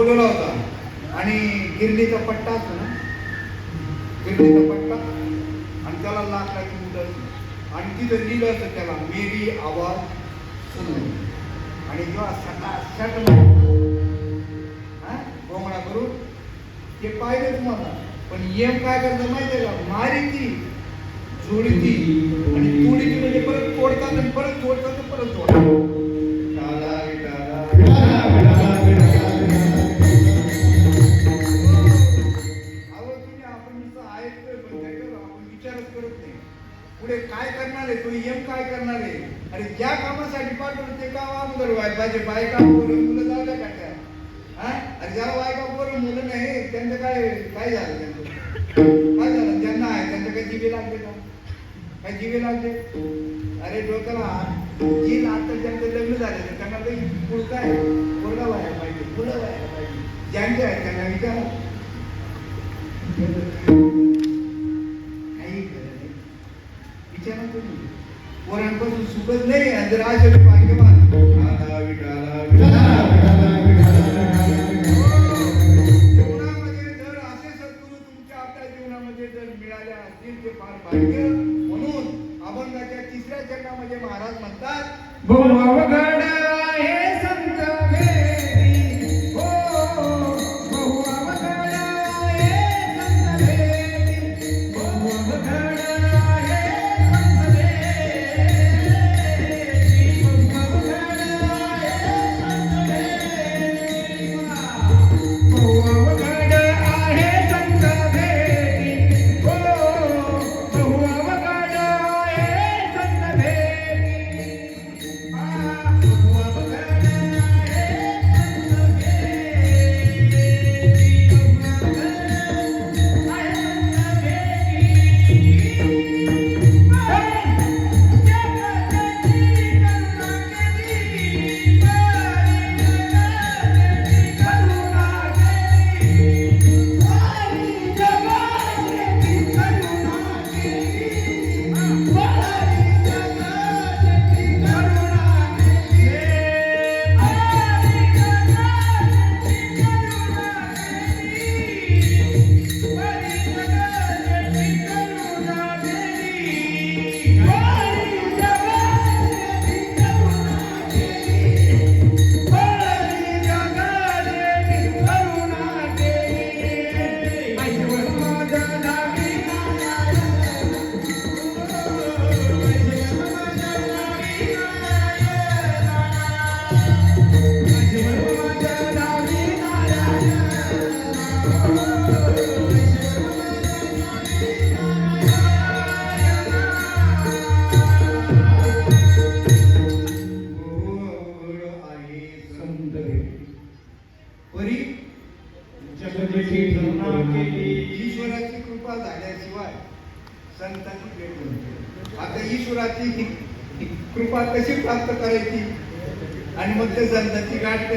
बोलवला होता. आणि गिरणीचा पट्टा असतो ना? गिरणीचा पट्टा. आणि त्याला लाकडाची मुलं असते. आणि तिथं लिहिलं असतं त्याला मेरी आवाज सुरू आणि जेव्हा सकाळ सट भोंगळा करून ते पाहिजे तुम्हाला. पण येम काय करतं माहितीये का? मारी ती जोडीती. आणि तोडीती म्हणजे परत तोडतात आणि परत तोडतात परत तोडतात ते काय करणार आहे? तो एम काय करणार आहे? आणि ज्या कामासाठी पाठवलं ते काम अगोदर व्हायला पाहिजे बायका बोलून मुलं जाऊ द्या का त्या हा? आणि ज्याला बायका बोलून मुलं नाही त्यांचं काय काय झालं त्यांचं? काय झालं? ज्यांना आहे त्यांचं काही जीवे लागले का? काय जीवे लागले? अरे डोक्याला जी आता ज्यांचं लग्न झाले त्यांना काही पुढचं आहे. पोरगा व्हायला पाहिजे मुलं व्हायला पाहिजे. ज्यांचे आहे त्यांना विचारा. विचारा तुम्ही पोरांपासून सुखच नाही आणि जर आशा भाग्यवान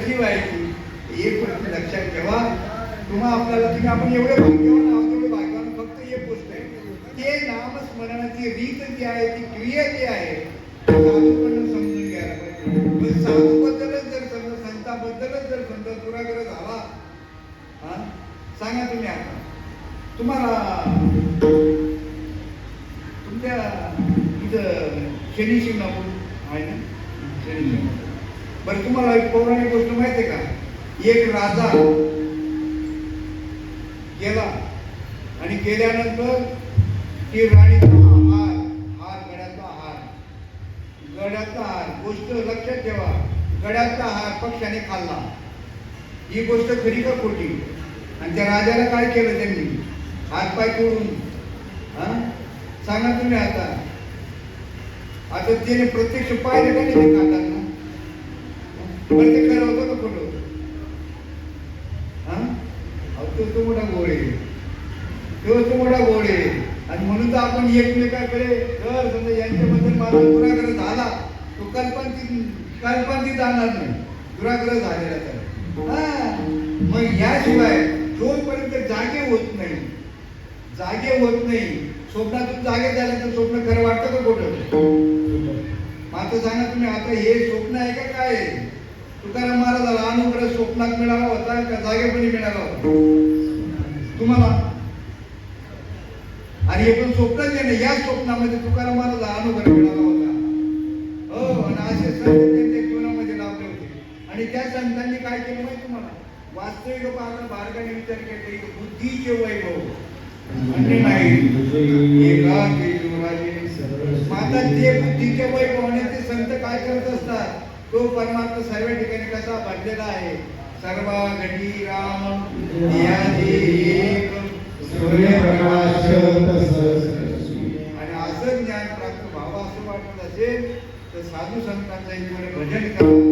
कशी व्हायची एक गोष्ट लक्षात ठेवा. तुम्हा आपल्याला तुम्ही आपण एवढे भाग्यवान आहोत एवढे भाग्यवान फक्त एक गोष्ट आहे ते नामस्मरणाची रीत जी आहे ती क्रिया जी आहे ती समजून घ्यायला पाहिजे. पण साधूबद्दलच जर समजा संताबद्दलच जर समजा दुराग्रह झाला हा? सांगा तुम्ही आता. तुम्हाला तुमच्या इथं शनी शिंगणापूर आहे ना? शनी शिंगणापूर बरं तुम्हाला एक पौराणिक गोष्ट माहिती आहे का? एक राजा गेला आणि गेल्यानंतर ती राणीचा हार हार गड्याचा हार गड्याचा हार गोष्ट लक्षात ठेवा. गड्याचा हार पक्षाने खाल्ला. ही गोष्ट खरी का खोटी? आणि त्या राजाला काय केलं त्यांनी? हात पाय तोडून. हा? सांगा तुम्ही आता. आता त्याने प्रत्यक्ष पाहिलं का नाही बरं ते खरं होतं का खोटं? हा? तो तो मोठा आहे. तो तो मोठा आहे. आणि म्हणून तर आपण एकमेकाकडे जर समजा यांच्याबद्दल माझा दुराग्रह झाला तो कल्पंती कल्पंती जाणार नाही. दुराग्रह झालेला तर. हा. मग याशिवाय जोपर्यंत जागे होत नाही जागे होत नाही स्वप्नातून जागे झाल्यानंतर स्वप्न खरं वाटतं का खोटं? आता सांगा तुम्ही आता हे स्वप्न आहे का काय? तुकाराम महाराजाला अनुग्रह स्वप्नात मिळाला होता का जागेपणी मिळाला होता तुम्हाला? आणि हे पण स्वप्नच आहे ना या स्वप्नामध्ये तुकाराम महाराजाला अनुग्रह मिळाला होता. हो आणि असे संत त्यांच्या जीवनामध्ये लावले होते. आणि त्या संतांनी काय केलं माहिती तुम्हाला? वास्तविक पाहता बारकाने विचार केला की बुद्धीचे वैभव. म्हणजे नाही. माता ते बुद्धीचे वैभव आणि ते संत काय करत असतात? तो परमार्थ सर्व ठिकाणी कसा भरलेला आहे? सर्व घटी राम एक सूर्यप्रकाश आणि असं ज्ञान प्राप्त व्हावं असं वाटत असेल तर साधू संतांचा एक भजन करा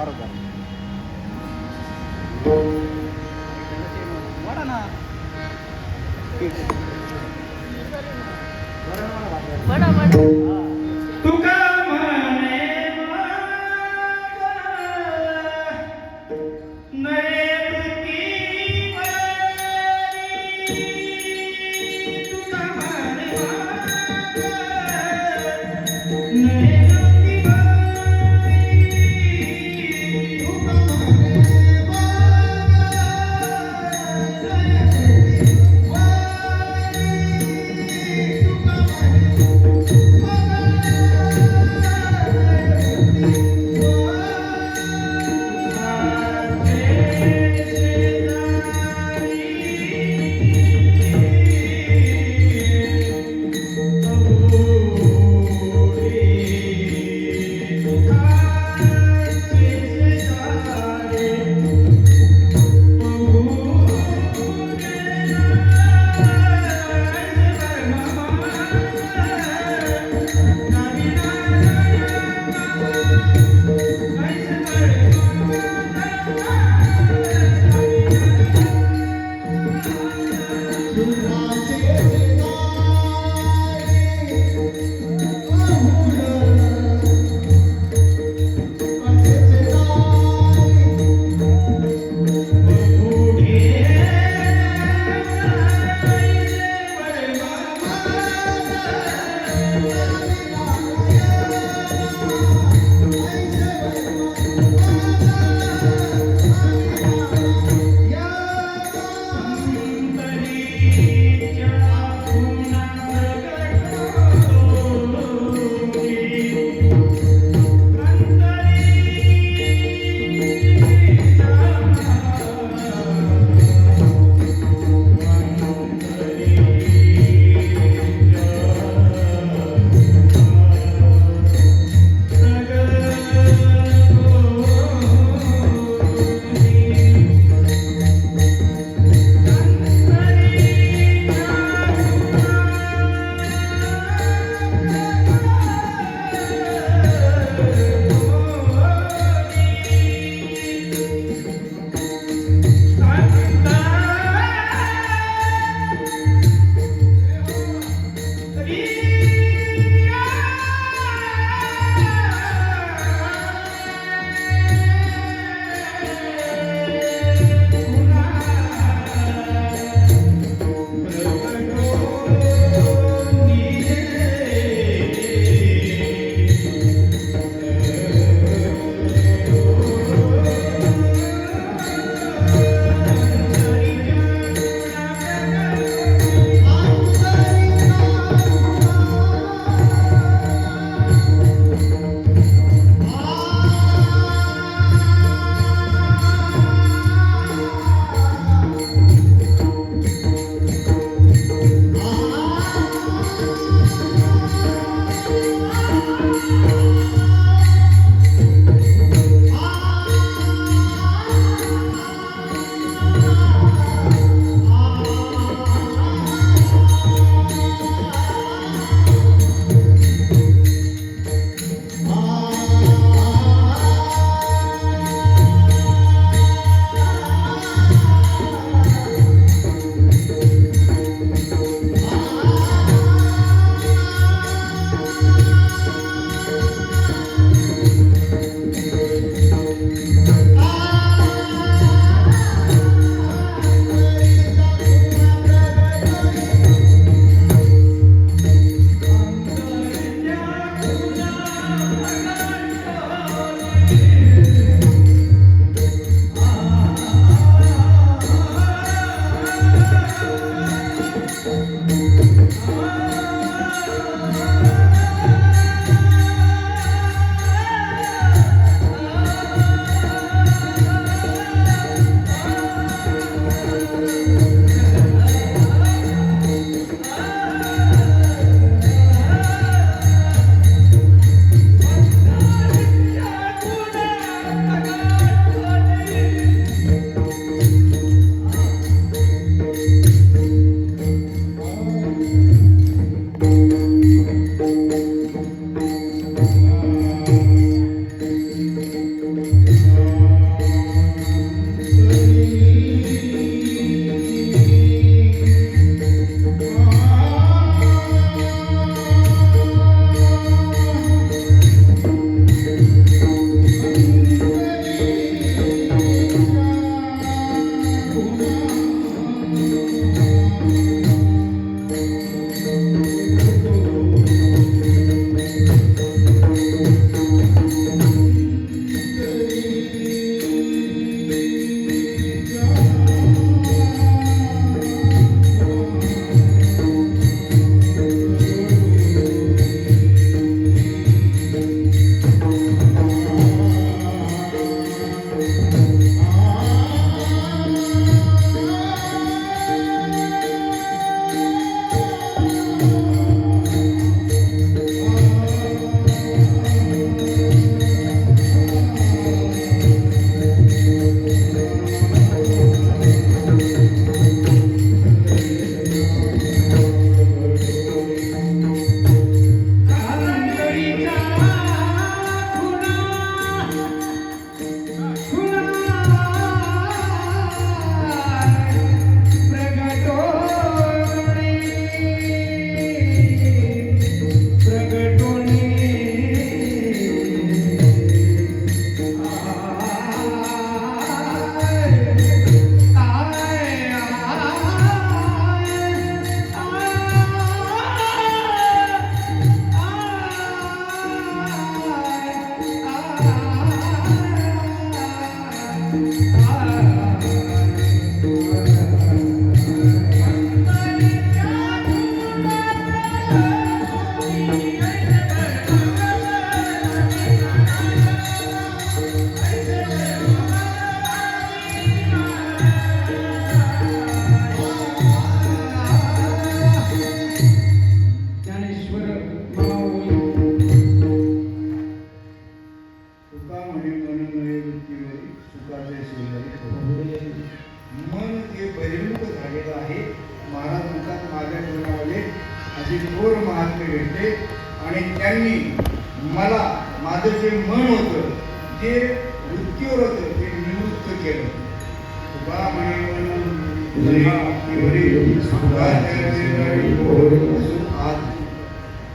Аргар.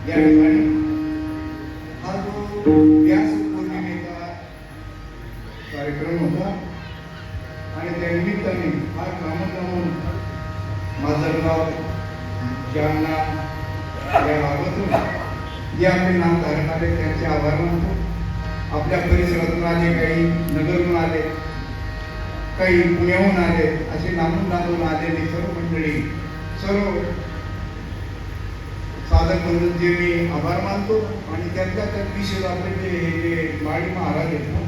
या ठिकाणी हा जो व्यास पौर्णिमेचा कार्यक्रम होता आणि त्या निमित्ताने फार कामकामून माझं गाव ज्यांना या जे आपले नाव धारण आले त्यांचे आभार मानतो आपल्या परिसरातून आले काही नगरहून आले काही पुण्याहून आले असे लांबून लांबून आलेली सर्व मंडळी सर्व साधक म्हणून जे मी आभार मानतो आणि त्यांच्या त्यात विशेष आपले जे हे जे माळी महाराज आहेत ना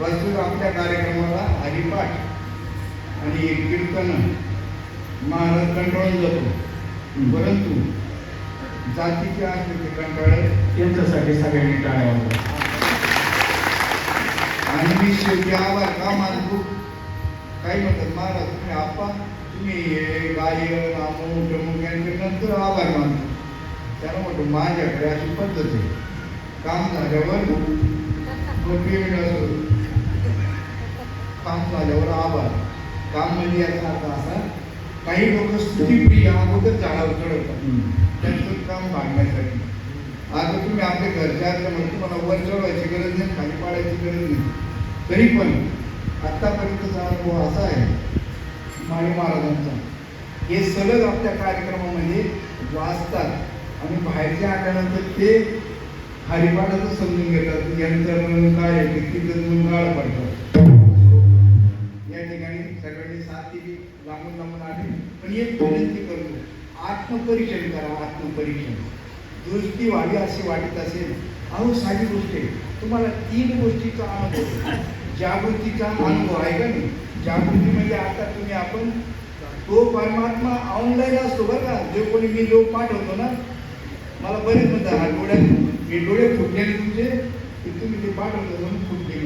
वस्तू आपल्या कार्यक्रमाला हरिपाठ आणि कीर्तन महाराज कंटाळून जातो. परंतु जातीचे असले ते कंटाळे यांच्यासाठी सगळ्यांनी टाळ्या आणि मी शेवटी आभार का मानतो? काही म्हणतात महाराज तुम्ही आप्पा तुम्ही हे गायन अमुक यांचे नंतर आभार मानतो. त्याला म्हणतो माझ्याकडे अशी पद्धत आहे. काम झाल्यावर पेमेंट काम झाल्यावर आभार. काम म्हणजे याचा अर्थ असा. काही लोक स्तुतीप्रिय अगोदर झाडावर चढवतात. त्यांचं काम भागण्यासाठी आता तुम्ही आपल्या घरच्या म्हणून तुम्हाला वर चढवायची गरज नाही खाली पाडायची गरज नाही. तरी पण आत्तापर्यंतचा अनुभव असा आहे माळी महाराजांचा हे सलग आपल्या कार्यक्रमामध्ये वाचतात आणि बाहेरच्या आल्यानंतर ते हरिपाठाचं समजून घेतात यांचं म्हणून काय आहे तिथं म्हणून गाळ पडतात. या ठिकाणी सगळ्यांनी साथ दिली लांबून लांबून आले पण एक विनंती करतो आत्मपरीक्षण करा आत्मपरीक्षण. दृष्टी व्हावी अशी वाटत असेल अहो साधी गोष्ट आहे. तुम्हाला तीन गोष्टीचा अनुभव जागृतीचा अनुभव आहे का नाही? जागृती म्हणजे आता तुम्ही आपण तो परमात्मा ऑनलाईन असतो बरं का. जे कोणी मी लोक पाठवतो ना मला बरेच म्हणतात हा डोळ्यात हे डोळे फुटलेले तुमचे की तुम्ही ते पाठवतो म्हणून फुटले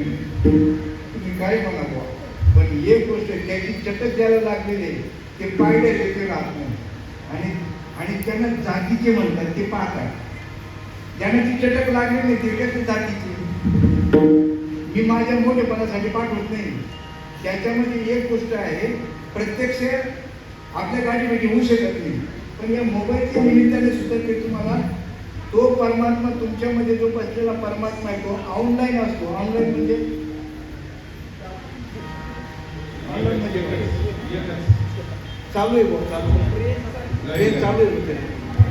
तुम्ही काय म्हणा बुवा. पण एक गोष्ट आहे, त्याची चटक द्यायला लागलेली ते पाहिले ते राहत नाही. आणि आणि त्यांना जातीचे म्हणतात ते पाहतात ज्यांना ती चटक लागलेली नाही ते कसं जातीचे. मी माझ्या मोठेपणासाठी पाठवत नाही. त्याच्यामध्ये एक गोष्ट आहे प्रत्यक्ष आपल्या गाडीमध्ये होऊ शकत नाही. पण या मोबाईलच्या निमित्ताने सुद्धा ते तुम्हाला तो परमात्मा तुमच्यामध्ये जो बसलेला परमात्मा आहे तो ऑनलाईन असतो. ऑनलाईन म्हणजे? ऑनलाईन म्हणजे चालू आहे भाऊ चालू. आहे. चालू आहे होते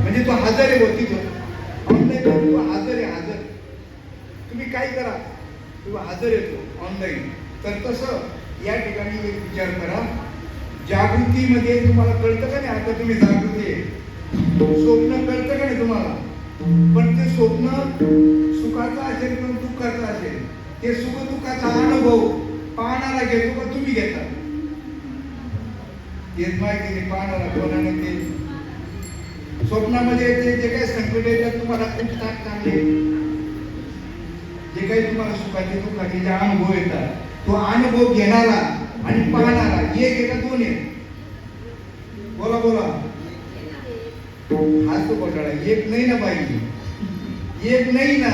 म्हणजे तो हजर आहे भाऊ तिथं. ऑनलाईन म्हणजे हजर आहे हजर. तुम्ही काय करा? किंवा हजर येतो ऑनलाईन तर तसं या ठिकाणी एक विचार करा. जागृतीमध्ये तुम्हाला कळतं का नाही? आता तुम्ही जागृती आहे. स्वप्न कळतं का नाही तुम्हाला? पण ते स्वप्न सुखाचं असेल पण दुःखाचं असेल. ते सुख दुःखाचा अनुभव पाहणारा घेतो का तुम्ही घेता? येत माहिती नाही पाहणारा कोणाने ते. स्वप्नामध्ये ते जे काही संकट येतात तुम्हाला खूप चांगले जे काही तुम्हाला सुखाचे दुःखाचे जे अनुभव येतात तो अनुभव घेणारा आणि पाहणारा एक येतात दोन येत बोला बोला. हाच तो घोटाळा एक नाही ना बाई. एक नाही ना.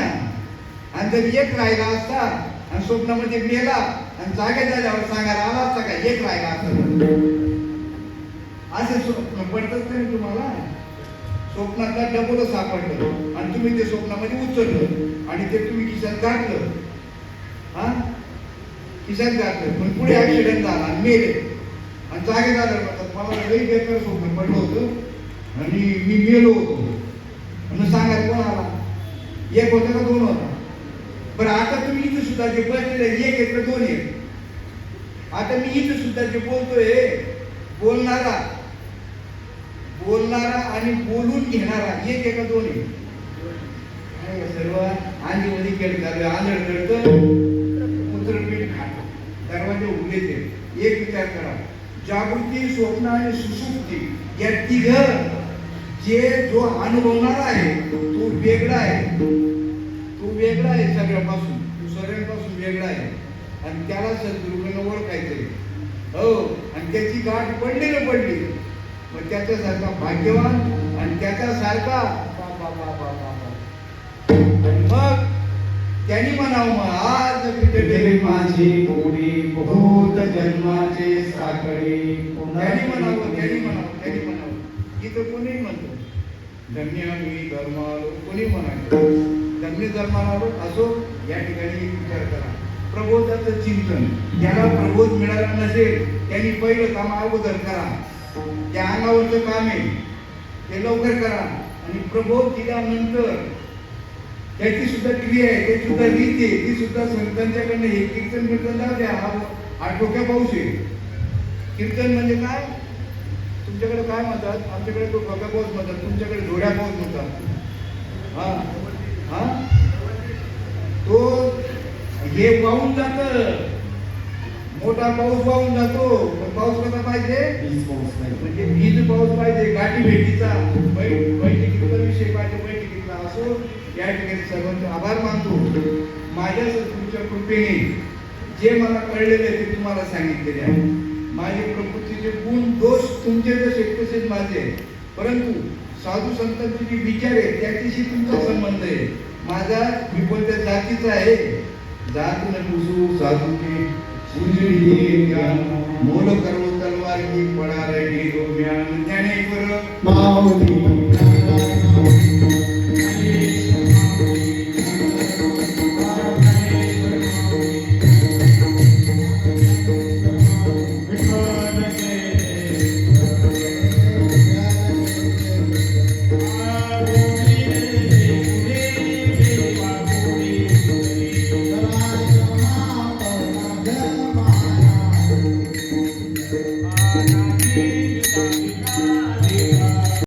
आणि जर एक राहिला असता आणि स्वप्नामध्ये गेला आणि जागे झाल्यावर सांगायला आला असता का एक राहिला असता? असे स्वप्न पडतच नाही तुम्हाला? स्वप्नातला डबल सापडलं. आणि तुम्ही ते स्वप्नामध्ये उचललं आणि ते तुम्ही खिशात घातलं हा? खिशात घातलं पण पुढे ऍक्सिडेंट झाला आणि मेले. आणि जागे झालं म्हणतात मला लई बेकार स्वप्न पडलं होतं. आणि मी मेलो होतो. म्हणून सांगायला कोण आला? एक होता का दोन होता? बरं आता तुम्ही इथं सुद्धा जे बसलेले आहे, एक एक दोन एक? आता मी इथं सुद्धा जे बोलतोय बोलणारा बोलणारा आणि बोलून घेणारा एक एका दोन आहे. सर्व हे सर्व? आंधीमध्ये चालू आंधळ रडतं मुद्रपीठ खात. दरवाजे उघडे ते एक विचार करा. जागृती स्वप्न आणि सुसुप्ती या तिघ जे जो अनुभवणार आहे तो वेगळा आहे. तो वेगळा आहे सगळ्यापासून. तो सगळ्यापासून वेगळा आहे. आणि त्याला सद्गुरूकडनं ओळखायचं हो आणि त्याची गाठ पडली ना पडली. मग त्याच्यासारखा भाग्यवान आणि त्याच्यासारखा मग त्यांनी म्हणावं मग आज विठ्ठल माझी गोडी बहुत जन्माचे साखळी त्यांनी म्हणावं त्यांनी म्हणावं त्यांनी म्हणावं. इथं कोणी म्हणतो? धन्य मी धर्मालो कोणी म्हणायचं? धन्य धर्मालो असो या ठिकाणी विचार करा. प्रबोधाचं चिंतन ज्याला प्रबोध मिळाला नसेल त्यांनी पहिलं काम अगोदर करा. त्या अंगावरचं काम आहे. ते लवकर करा. आणि प्रबोध केल्यानंतर त्याची सुद्धा क्रिया आहे. त्याची सुद्धा रीती आहे. ती सुद्धा संतांच्याकडनं हे कीर्तन कीर्तन जाऊ द्या. हा हा डोक्या पाऊस आहे. कीर्तन म्हणजे काय? तुमच्याकडे काय म्हणतात? आमच्याकडे तो डोक्या पाऊस म्हणतात. तुमच्याकडे धोड्या पाऊस म्हणतात. हा. हा? तो हे वाहून जातं. मोठा पाऊस वाहून जातो. पण पाऊस कसा पाहिजे. म्हणजे वीज पाऊस पाहिजे. गाठी भेटीचा. बै- बैठकीचा विषय पाहिजे बैठकीचा. असो या ठिकाणी सर्वांचे आभार मानतो. माझ्या सद्गुरूच्या कृपेने जे मला कळलेले ते तुम्हाला सांगितलेले आहे. माझे प्रकृतीचे गुण दोष तुमचे जसे तसेच माझे. परंतु साधू संतांचे जे विचार आहेत त्याच्याशी तुमचा संबंध आहे. माझा मी कोणत्या जातीचा आहे? जात न पुसू साधू की उजळी ज्ञान मोल करो तलवार की पडा रे ज्ञान ज्ञानेश्वर माऊली